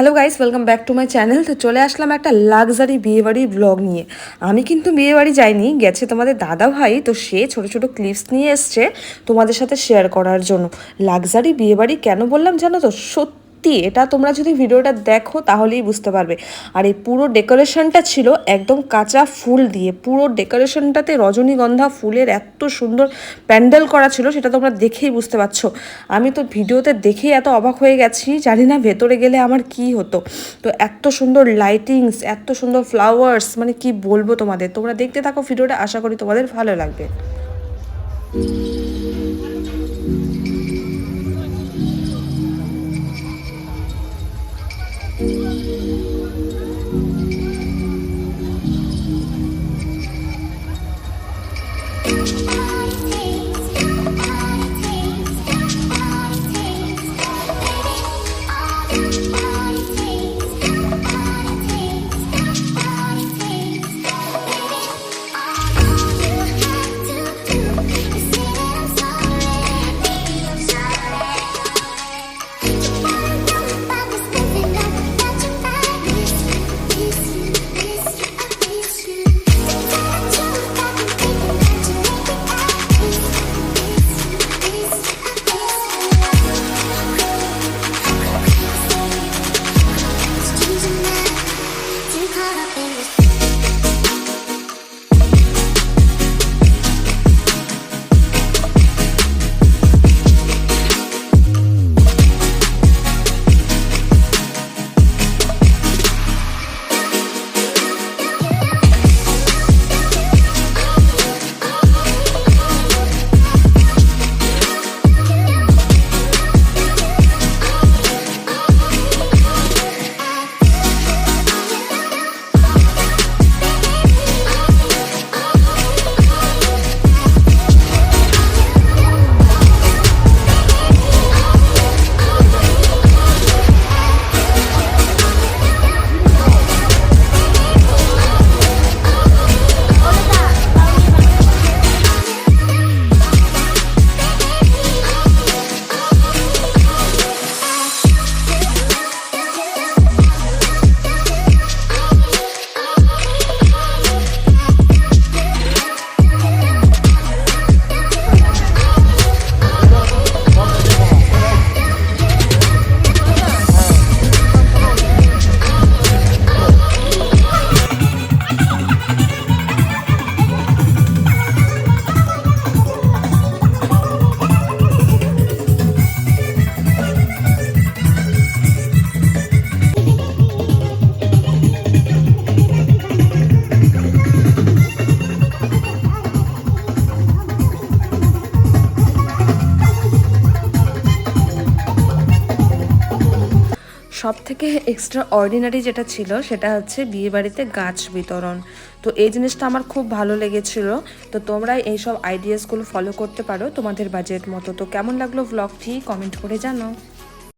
Hello guys welcome back to my channel তো চলে আসলাম একটা লাক্সারি বিয়েবাড়ির ব্লগ নিয়ে। আমি কিন্তু বিয়েবাড়ি যাইনি, গেছে তোমাদের দাদা ভাই, তো সে ছোট ছোট ক্লিপস নিয়ে এসছে তোমাদের সাথে শেয়ার করার জন্য। লাক্সারি বিয়েবাড়ি কেন বললাম জানো তো? সত্যি এটা তোমরা যদি ভিডিওটা দেখো তাহলেই বুঝতে পারবে। আর এই পুরো ডেকোরেশনটা ছিল একদম কাঁচা ফুল দিয়ে। পুরো ডেকোরেশনটাতে রজনীগন্ধা ফুলের এত সুন্দর প্যান্ডেল করা ছিল সেটা তোমরা দেখেই বুঝতে পারছ। আমি তো ভিডিওতে দেখেই এত অবাক হয়ে গেছি, জানি না ভেতরে গেলে আমার কি হতো। তো এত সুন্দর লাইটিংস এত সুন্দর ফ্লাওয়ার্স মানে কি বলব তোমাদের? তোমরা দেখতে থাকো ভিডিওটা, আশা করি তোমাদের ভালো লাগবে। Thank you. সব থেকে এক্সট্রা অর্ডিনারি যেটা ছিল, সেটা হচ্ছে বিয়েবাড়িতে গাছ বিতরণ। তো এই জিনিসটা আমার খুব ভালো লেগেছিল। তো তোমরা এইসব আইডিয়াসগুলো ফলো করতে পারো তোমাদের বাজেট মতো। তো কেমন লাগল ব্লগটি কমেন্ট করে জানাও।